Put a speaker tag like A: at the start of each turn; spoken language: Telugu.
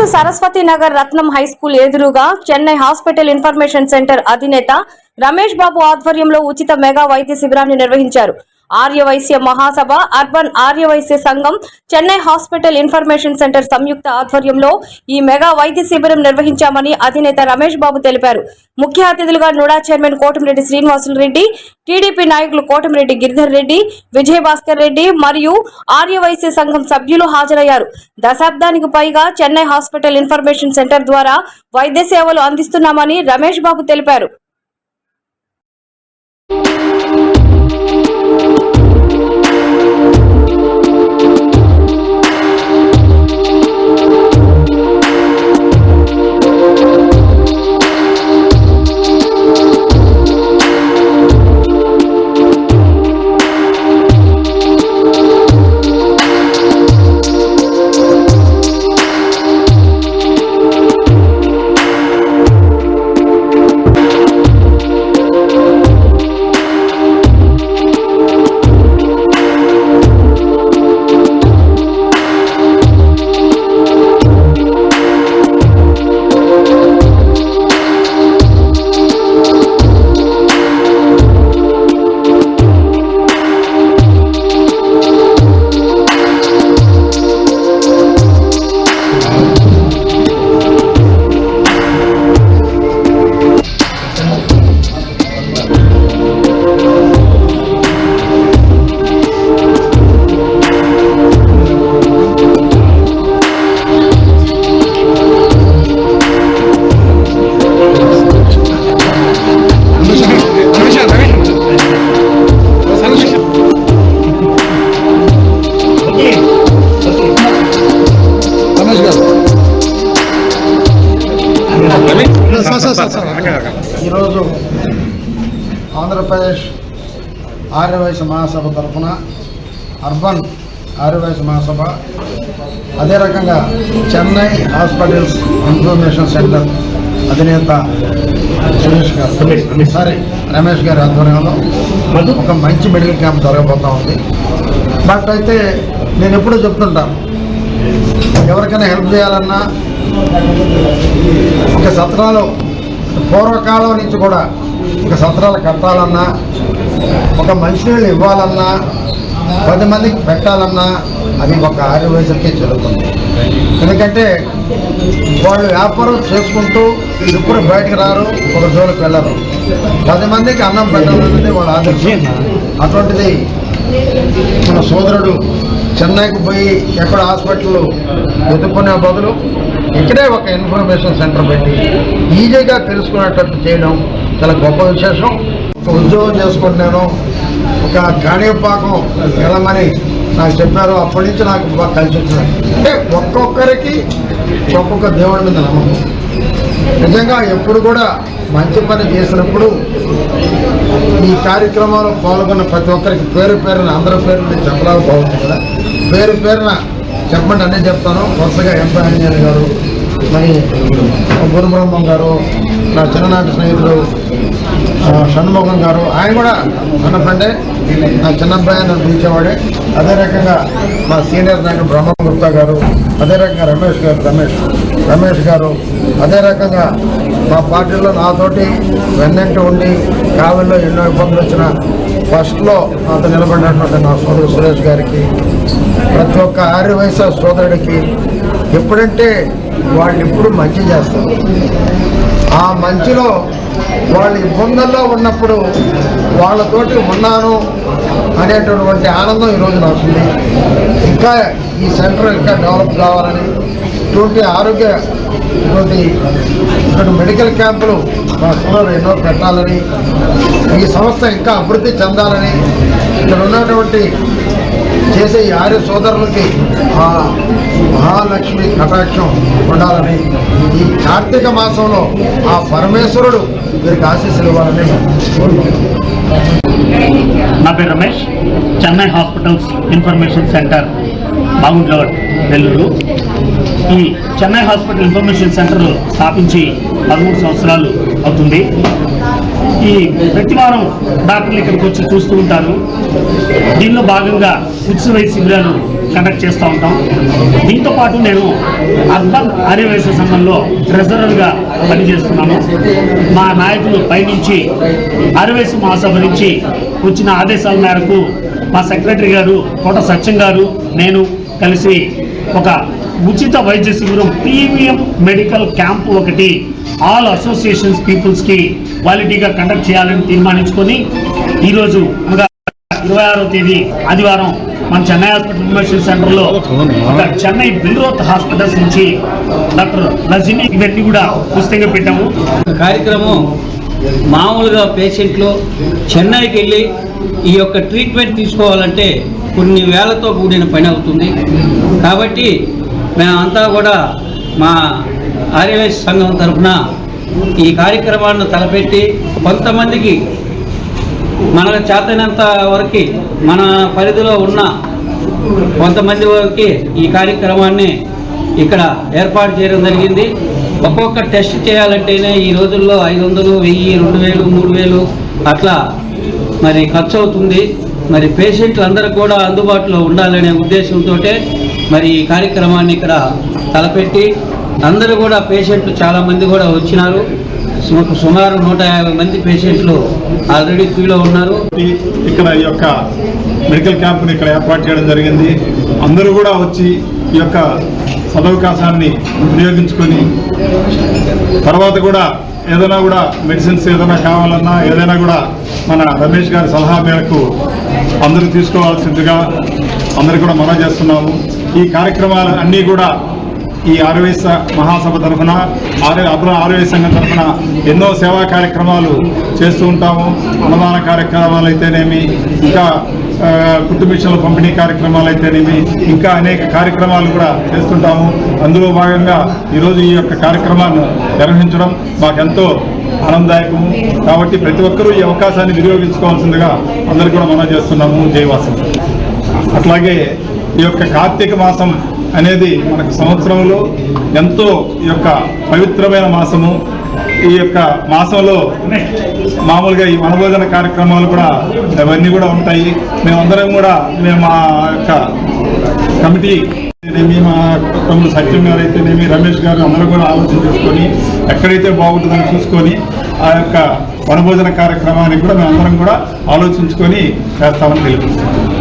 A: నెల్లూరు సరస్వతి నగర్ రత్నం హై స్కూల్ ఎదురుగా చెన్నై హాస్పిటల్ ఇన్ఫర్మేషన్ సెంటర్ అధినేత రమేష్ బాబు ఆధ్వర్యంలో ఉచిత మెగా వైద్య శిబిరాన్ని నిర్వహించారు. ఆర్యవైశ్య మహాసభ urban Aryavaishya Sangham Chennai hospital information centre సంయుక్త ఆధ్వర్యంలో ఈ మెగా వైద్య శిబిరం నిర్వహించామని అధినేత రమేష్ బాబు తెలిపారు. ముఖ్య అతిథులుగా NUDA chairman Kotamreddy Srinivasulu Reddy TDP నాయకులు కోటమిరెడ్డి గిరిధర్ రెడ్డి విజయభాస్కర్ రెడ్డి మరియు ఆర్యవైశ్య సంఘం సభ్యులు హాజరయ్యారు. దశాబ్దానికి పైగా చెన్నై హాస్పిటల్ ఇన్ఫర్మేషన్ సెంటర్ ద్వారా వైద్య సేవలు అందిస్తున్నామని రమేష్ బాబు తెలిపారు.
B: ఆంధ్రప్రదేశ్ ఆర్యవైశ్య మహాసభ తరఫున అర్బన్ ఆర్యవైశ్య మహాసభ అదే రకంగా చెన్నై హాస్పిటల్స్ ఇన్ఫర్మేషన్ సెంటర్ అధినేత సురేష్ గారు. సారీ రమేష్ గారి ఆధ్వర్యంలో ఒక మంచి మెడికల్ క్యాంప్ జరగబోతా ఉంది. బట్ అయితే నేను ఎప్పుడూ చెప్తుంటాను ఎవరికైనా హెల్ప్ చేయాలన్నా ఒక సత్రాలు పూర్వకాలం నుంచి కూడా ఒక సత్రాలు కట్టాలన్నా ఒక మంచినీళ్ళు ఇవ్వాలన్నా పది మందికి పెట్టాలన్నా అది ఒక ఆరు వయసులకే జరుగుతుంది. ఎందుకంటే వాళ్ళు వ్యాపారం చేసుకుంటూ ఎప్పుడు బయటకు రారు ఒక జోలికి వెళ్ళరు. పది మందికి అన్నం పెట్టాలన్నది వాళ్ళ ఆదర్శం. అటువంటిది మన సోదరుడు చెన్నైకి పోయి ఎక్కడ హాస్పిటల్ వెతుక్కునే బదులు ఇక్కడే ఒక ఇన్ఫర్మేషన్ సెంటర్ పెట్టి ఈజీగా తెలుసుకునేటట్టు చేయడం చాలా గొప్ప విశేషం. ఒక ఉద్యోగం చేసుకుంటున్నాను ఒక కాణిపాకం వెళ్ళమని నాకు చెప్పారు. అప్పటి నుంచి నాకు బాగా కలిసి వచ్చింది. అంటే ఒక్కొక్కరికి ఒక్కొక్క దేవుడి మీద నమ్మకం. నిజంగా ఎప్పుడు కూడా మంచి పని చేసినప్పుడు ఈ కార్యక్రమంలో పాల్గొన్న ప్రతి ఒక్కరికి పేరు పేరున అందరి పేరు నేను చెప్పలేకపోతుంది కదా. పేరు పేరున చెప్పండి అన్నీ చెప్తాను. వరుసగా ఎంపీ ఆంజనేయులు గారు మరి గురుబ్రహ్మం గారు నా చిన్ననాటి స్నేహితుడు షణ్ముఖం గారు ఆయన కూడా మన ఫ్రెండే. నా చిన్నబ్బాయి నన్ను పిలిచేవాడే. అదే రకంగా మా సీనియర్ నాయకుడు బ్రహ్మగుప్తా గారు అదే రకంగా రమేష్ గారు రమేష్ రమేష్ గారు అదే రకంగా మా పార్టీలో నాతోటి వెన్నంటి ఉండి కావలిలో ఎన్నో ఇబ్బందులు వచ్చిన ఫస్ట్లో నాతో నిలబడినటువంటి నా సోదరు సురేష్ గారికి ప్రతి ఒక్క ఆర్య వయసు సోదరుడికి ఎప్పుడంటే వాళ్ళు ఇప్పుడు మంచి చేస్తారు. ఆ మంచిలో వాళ్ళు ఇబ్బందుల్లో ఉన్నప్పుడు వాళ్ళతోటి ఉన్నాను అనేటటువంటి ఆనందం ఈరోజు నాకు ఉంది ఇంకా ఈ సెంటర్ ఇంకా డెవలప్ కావాలని ఇటువంటి ఆరోగ్య ఇటువంటి ఇటువంటి మెడికల్ క్యాంపులు మా స్కూల్లో ఎన్నో పెట్టాలని ఈ సంస్థ ఇంకా అభివృద్ధి చెందాలని ఇక్కడ ఉన్నటువంటి చేసే ఈ ఆర్య సోదరులకి ఆ మహాలక్ష్మి కటాక్షం ఉండాలని ఈ కార్తీక మాసంలో ఆ పరమేశ్వరుడు వీరికి ఆశీస్సులు ఇవ్వాలని
C: నా పేరు Ramesh Chennai hospitals information centre బాగుండ్లోడ్ Nellore ఈ చెన్నై హాస్పిటల్ ఇన్ఫర్మేషన్ సెంటర్ స్థాపించి పదమూడు సంవత్సరాలు అవుతుంది. ఈ ప్రతి వారం డాక్టర్లు ఇక్కడికి వచ్చి చూస్తూ ఉంటారు. దీనిలో భాగంగా ఉచిత వైద్య శిబిరాలు కండక్ట్ చేస్తూ ఉంటాం. దీంతో పాటు నేను అర్బన్ ఆర్యవేశ సంఘంలో ట్రెజరర్గా పనిచేస్తున్నాను. మా నాయకులు పైనుంచి ఆర్యవేశ మహాసభ నుంచి వచ్చిన ఆదేశాల మేరకు మా సెక్రటరీ గారు కోట సత్యం గారు నేను కలిసి ఒక ఉచిత వైద్య శిబిరం ప్రీమియం మెడికల్ క్యాంప్ ఒకటి. ఆల్ అసోసియేషన్స్ పీపుల్స్కి క్వాలిటీగా కండక్ట్ చేయాలని తీర్మానించుకొని ఈరోజు ఇరవై ఆరో తేదీ ఆదివారం మన చెన్నై హాస్పిటల్ ఇన్ఫర్మేషన్ సెంటర్లో ఒక చెన్నై బిల్రోత్ హాస్పిటల్స్ నుంచి డాక్టర్ రజని ఇవన్నీ కూడా పుస్తకంగా పెట్టాము.
D: కార్యక్రమం మామూలుగా పేషెంట్లు చెన్నైకి వెళ్ళి ఈ యొక్క ట్రీట్మెంట్ తీసుకోవాలంటే కొన్ని వేలతో కూడిన పని అవుతుంది. కాబట్టి మేమంతా కూడా మా ఆర్యవేశ సంఘం తరఫున ఈ కార్యక్రమాన్ని తలపెట్టి కొంతమందికి మనకు చేతనంత వరకు మన పరిధిలో ఉన్న కొంతమంది వరకు ఈ కార్యక్రమాన్ని ఇక్కడ ఏర్పాటు చేయడం జరిగింది. ఒక్కొక్క టెస్ట్ చేయాలంటేనే ఈ రోజుల్లో ఐదు వందలు వెయ్యి రెండు వేలు మూడు వేలు అట్లా మరి ఖర్చు అవుతుంది మరి పేషెంట్లు అందరూ కూడా అందుబాటులో ఉండాలనే ఉద్దేశంతో మరి ఈ కార్యక్రమాన్ని ఇక్కడ తలపెట్టి అందరూ కూడా పేషెంట్లు చాలామంది కూడా వచ్చినారు. మాకు సుమారు నూట యాభై మంది పేషెంట్లు ఆల్రెడీ క్యూలో ఉన్నారు.
E: ఇక్కడ ఈ యొక్క మెడికల్ క్యాంప్ని ఇక్కడ ఏర్పాటు చేయడం జరిగింది. అందరూ కూడా వచ్చి ఈ యొక్క సదవకాశాన్ని వినియోగించుకొని తర్వాత కూడా ఏదైనా కూడా మెడిసిన్స్ ఏదైనా కావాలన్నా ఏదైనా కూడా మన రమేష్ గారి సలహా మేరకు అందరూ తీసుకోవాల్సిందిగా అందరికి కూడా మనం చేస్తున్నాము. ఈ కార్యక్రమాలు అన్నీ కూడా ఈ ఆర్యవేశ మహాసభ తరఫున ఆర్య అబ్ర ఆర్యవేశ సంఘం తరఫున ఎన్నో సేవా కార్యక్రమాలు చేస్తూ ఉంటాము. అన్నదాన కార్యక్రమాలు అయితేనేమి ఇంకా ఆ, పంపిణీ కార్యక్రమాలు అయితేనేమి ఇంకా అనేక కార్యక్రమాలు కూడా చేస్తుంటాము. అందులో భాగంగా ఈరోజు ఈ యొక్క కార్యక్రమాన్ని నిర్వహించడం మాకెంతో ఆనందదాయకము. కాబట్టి ప్రతి ఒక్కరూ ఈ అవకాశాన్ని వినియోగించుకోవాల్సిందిగా అందరికీ కూడా మనం చేస్తున్నాము. జయవాసం అట్లాగే ఈ యొక్క కార్తీక మాసం అనేది మనకు సంవత్సరంలో ఎంతో ఈ యొక్క పవిత్రమైన మాసము. ఈ యొక్క మాసంలో మామూలుగా ఈ వనభోజన కార్యక్రమాలు కూడా అవన్నీ కూడా ఉంటాయి. మేమందరం కూడా మేము మా యొక్క కమిటీ అయితేనేమి మా తమ్ముడు సత్యం గారు అయితేనేమి రమేష్ గారు అందరూ కూడా ఆలోచన చేసుకొని ఎక్కడైతే బాగుంటుందని చూసుకొని ఆ యొక్క వనభోజన కార్యక్రమానికి కూడా మేము అందరం కూడా ఆలోచించుకొని చేస్తామని తెలియజేస్తాం